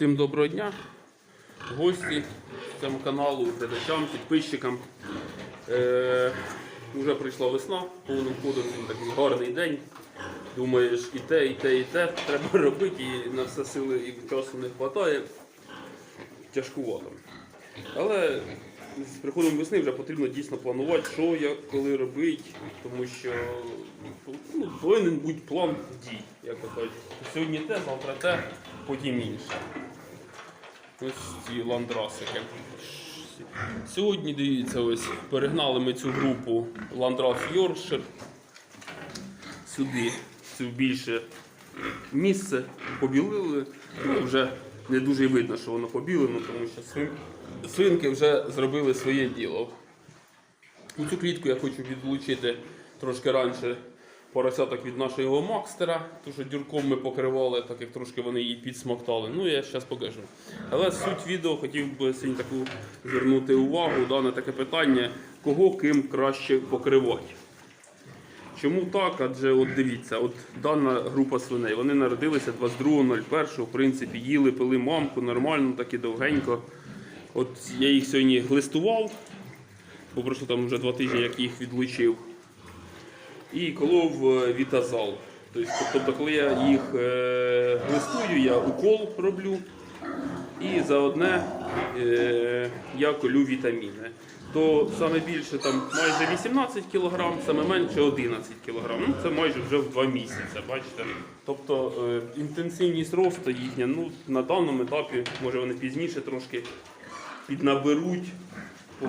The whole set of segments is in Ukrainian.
Всім доброго дня, гості цьому каналу, глядачам, підписчикам. Е, вже прийшла весна, повним ходом такий гарний день. Думаєш, і те, і те, і те треба робити, і на все сили і часу не вистачає. Тяжкувато. Але з приходом весни вже потрібно дійсно планувати, що як коли робити, тому що ну, повинен бути план дій, як то кажуть. Сьогодні те, завтра те, потім інше. Ось ці ландрасики. Сьогодні дивіться, ось перегнали ми цю групу Ландрас Йоркшир сюди, це більше місце, побілили. Ну, вже не дуже видно, що воно побілено, тому що свинки вже зробили своє діло. У цю клітку я хочу відлучити трошки раніше поросяток від нашого Макстера, тому що дюрком ми покривали, так як трошки вони її підсмоктали. Ну, я зараз покажу. Але суть відео хотів би сьогодні таку звернути увагу да, на таке питання, кого ким краще покривати. Чому так? Адже от дивіться, от дана група свиней, вони народилися 22.01, в принципі, їли, пили мамку, нормально, так і довгенько. От я їх сьогодні глистував, бо пройшло там вже два тижні, як їх відлучив. І колов е, вітазал. Тобто, тобто, коли я їх е, глистую, я укол роблю і за одне е, я колю вітаміни. То саме більше там майже 18 кг, саме менше 11 кг. Ну, це майже вже в 2 місяці, бачите. Тобто е, інтенсивність росту їхня ну, на даному етапі, може вони пізніше трошки піднаберуть по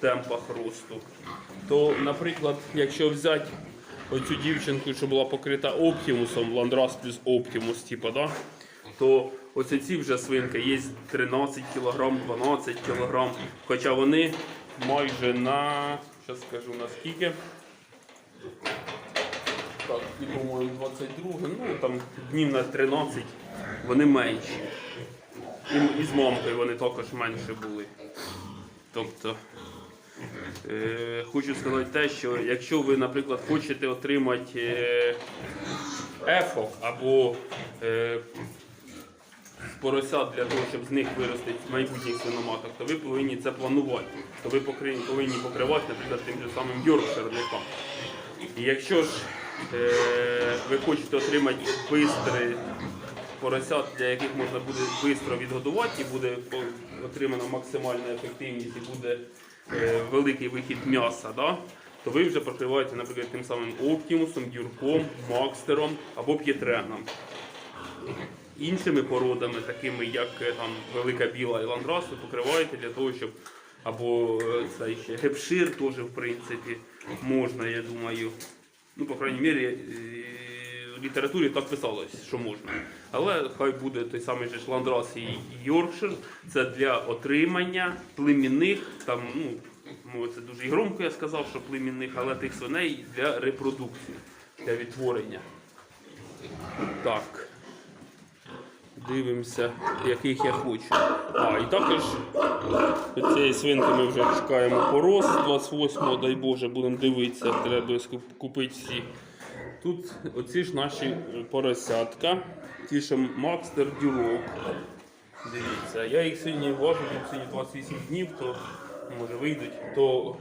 темпах росту. То, наприклад, якщо взяти оцю дівчинку, що була покрита оптимусом, ландрас плюс оптимус, типу, да? то оце ці вже свинки є 13 кг, 12 кг, хоча вони майже на, зараз скажу наскільки. Так, і, по-моєму, 22, ну там днів на 13 вони менші. І, і з мамкою вони також менше були. Тобто, е, хочу сказати те, що якщо ви, наприклад, хочете отримати е, ефок або е, поросят для того, щоб з них виростити майбутніх свиноматок, то ви повинні це планувати. То ви повинні покривати, наприклад, тим же самим йоркширником. І якщо ж е, ви хочете отримати бистрий поросят, для яких можна буде швидко відгодувати, і буде отримана максимальна ефективність і буде е, великий вихід м'яса, да? то ви вже покриваєте, наприклад, тим самим оптимусом, дюрком, макстером або п'єтреном. Іншими породами, такими як е, там велика біла і ландрас, ви покриваєте для того, щоб або е, це ще гепшир теж в принципі можна, я думаю. Ну, по крайній мірі, літературі так писалось, що можна. Але хай буде той самий же ландрас і Йоркшир. Це для отримання племінних, там, ну, ну, це дуже громко я сказав, що племінних, але тих свиней для репродукції, для відтворення. Так. Дивимося, яких я хочу. А, і також цієї свинки ми вже чекаємо порос 28-го, дай Боже, будемо дивитися, треба купити всі. Тут оці ж наші поросятка, ті, що Макстер Дюрок. Дивіться, я їх сьогодні важу, сьогодні 28 днів, то може вийдуть, то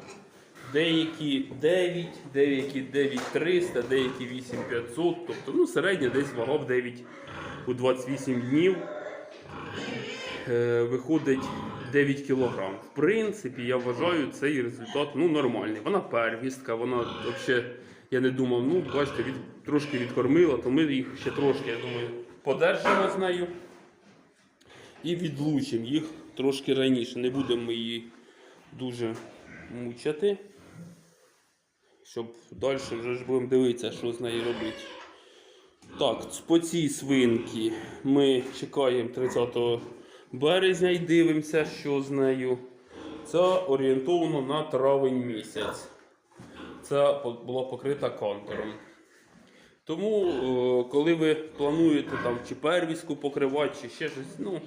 деякі 9, деякі 9300, деякі 8500, тобто ну, середня десь вага в 9 у 28 днів е, виходить 9 кг. В принципі, я вважаю цей результат ну, нормальний. Вона первістка, вона взагалі, я не думав, ну, бачите, від, трошки відкормила, то ми їх ще трошки, я думаю, подержимо з нею і відлучимо їх трошки раніше. Не будемо її дуже мучати. Щоб далі вже ж будемо дивитися, що з нею робити. Так, по цій свинці ми чекаємо 30 березня і дивимося, що з нею. Це орієнтовано на травень місяць. Це була покрита контуром. Тому, е, коли ви плануєте там чи первіску покривати, чи ще щось, ну,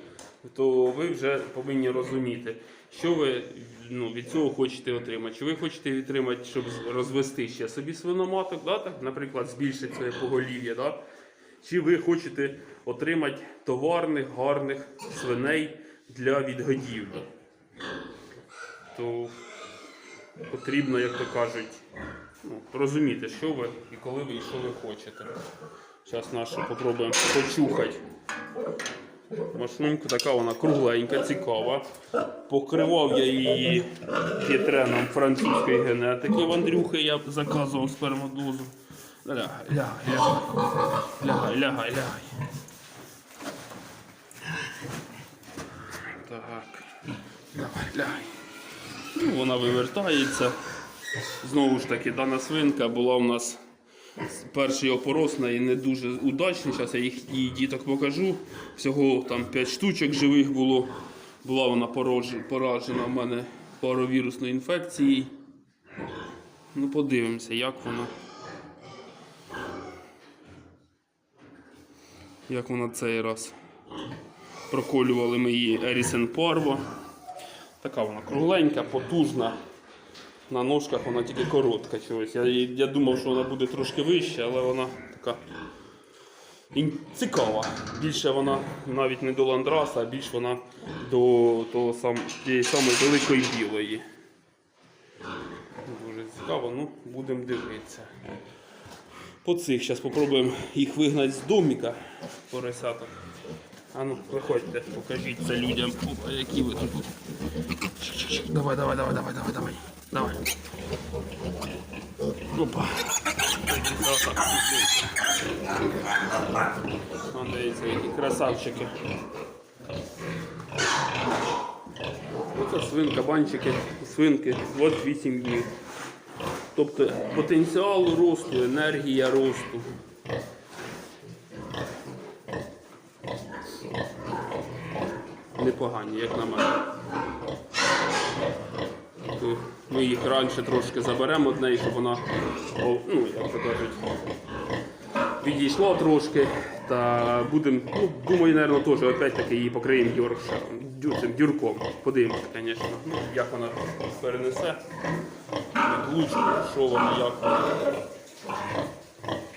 то ви вже повинні розуміти, що ви ну, від цього хочете отримати. Чи ви хочете отримати, щоб розвести ще собі свиноматок, да, так, наприклад, збільшити своє поголів'я, да? чи ви хочете отримати товарних, гарних свиней для відгодівлі. То потрібно, як то кажуть, ну, розуміти, що ви і коли ви і що ви хочете. Зараз нашу попробуємо почухати. Машинка така вона кругленька, цікава. Покривав я її п'єтреном французької генетики. В Андрюхи я заказував спермодозу. Лягай, лягай, лягай. Лягай, лягай, лягай. Так. Давай, лягай. Ну, вона вивертається. Знову ж таки, дана свинка була у нас перший опорос на і не дуже удачний. Зараз я їх її діток покажу. Всього там 5 штучок живих було. Була вона поражена в мене паровірусною інфекцією. Ну, подивимося, як вона. Як вона цей раз. Проколювали ми її Ерісен Парво. Така вона кругленька, потужна. На ножках вона тільки коротка. Я, я думав, що вона буде трошки вища, але вона така цікава. Більше вона навіть не до ландраса, а більш вона до того сам, тієї самої великої білої. Дуже цікаво, ну будемо дивитися. По цих зараз спробуємо їх вигнати з доміка поросяток. А ну, виходьте, покажіть це людям. Опа, які ви тут. Давай, давай, давай, давай, давай, давай. Давай. Опа. Вон, дивіться, які красавчики. Оце свинка, банчики, свинки, от 8 днів. Тобто потенціал росту, енергія росту. Непогані, як на мене. Ми їх раніше трошки заберемо од неї, щоб вона, ну, як то кажуть, відійшла трошки. Та будемо, ну, думаю, мабуть, теж опять-таки її покриємо дюршером, дю- цим дюрком. Подивимося, звісно, ну, як вона перенесе, відлучить, що вона, як.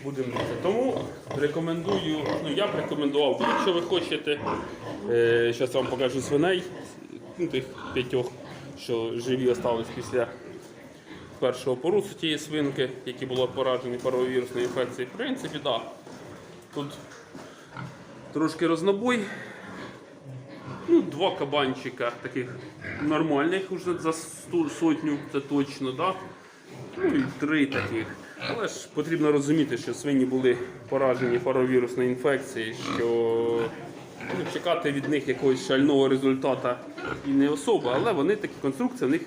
Будемо. Тому рекомендую, ну я б рекомендував, якщо ви хочете, е, зараз вам покажу свиней, ну, тих п'ятьох, що живі остались після першого порусу тієї свинки, які були поражені паровірусною інфекцією. В принципі, так. Да. Тут трошки рознобой. Ну, два кабанчика таких нормальних уже за сотню, це точно, да? Ну і три таких. Але ж потрібно розуміти, що свині були поражені паровірусною інфекцією, що ну, чекати від них якогось шального результату і не особа, але вони такі конструкція в них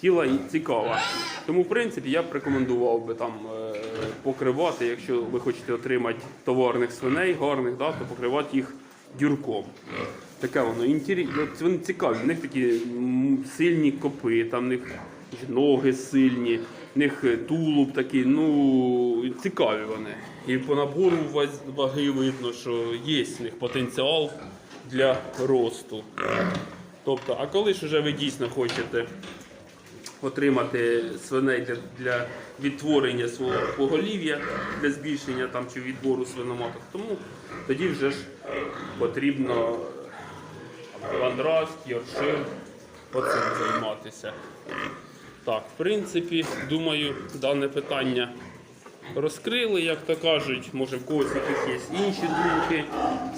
тіла цікава. Тому, в принципі, я б рекомендував би там е, покривати, якщо ви хочете отримати товарних свиней, гарних, да, то покривати їх дюрком. Таке воно інтересне, вони цікаві, в них такі сильні копи, там в них ноги сильні, в них е, тулуб такий, ну цікаві вони. І по набору ваги видно, що є в них потенціал для росту. Тобто, а коли ж вже ви дійсно хочете отримати свиней для, для відтворення свого поголів'я, для збільшення там, чи відбору свиноматок, тому тоді вже ж потрібно ландрас, йоршир, оцим займатися. Так, в принципі, думаю, дане питання розкрили, як то кажуть. Може в когось якісь є інші думки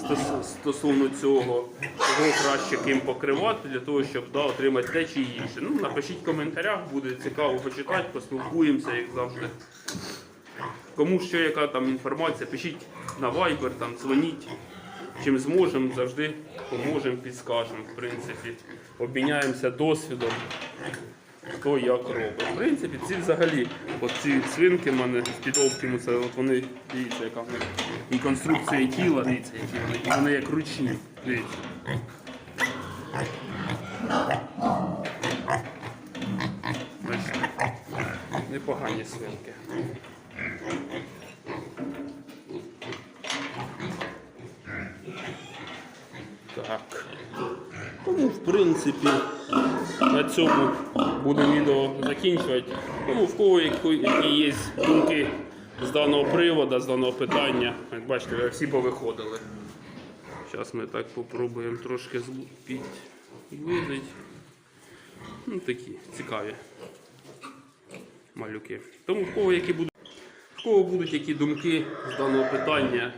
стос- стосовно цього, кого краще ким покривати для того, щоб да, отримати те чи інше. Ну, напишіть в коментарях, буде цікаво почитати, поспілкуємося, як завжди. Кому що яка там інформація, пишіть на Viber, там, дзвоніть. Чим зможемо, завжди поможемо, підскажемо. В принципі, обміняємося досвідом, хто як робить. В принципі, ці взагалі, оці свинки в мене з під Optimus, от вони, дивіться, яка в них і конструкція тіла, дивіться, які вони, і вони як ручні. Дивіться. Непогані свинки. Так. Тому, в принципі, на цьому будемо відео закінчувати. Тому в кого які є думки з даного приводу, з даного питання, як бачите, всі повиходили. Зараз ми так попробуємо трошки злу- Ну, такі цікаві малюки. Тому в кого які будуть, в кого будуть які думки з даного питання,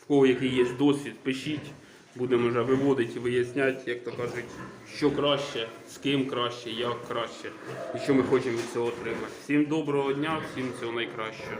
в кого який є досвід, пишіть. Будемо вже виводити виясняти, як то кажуть, що краще, з ким краще, як краще і що ми хочемо від цього отримати. Всім доброго дня, всім цього найкращого.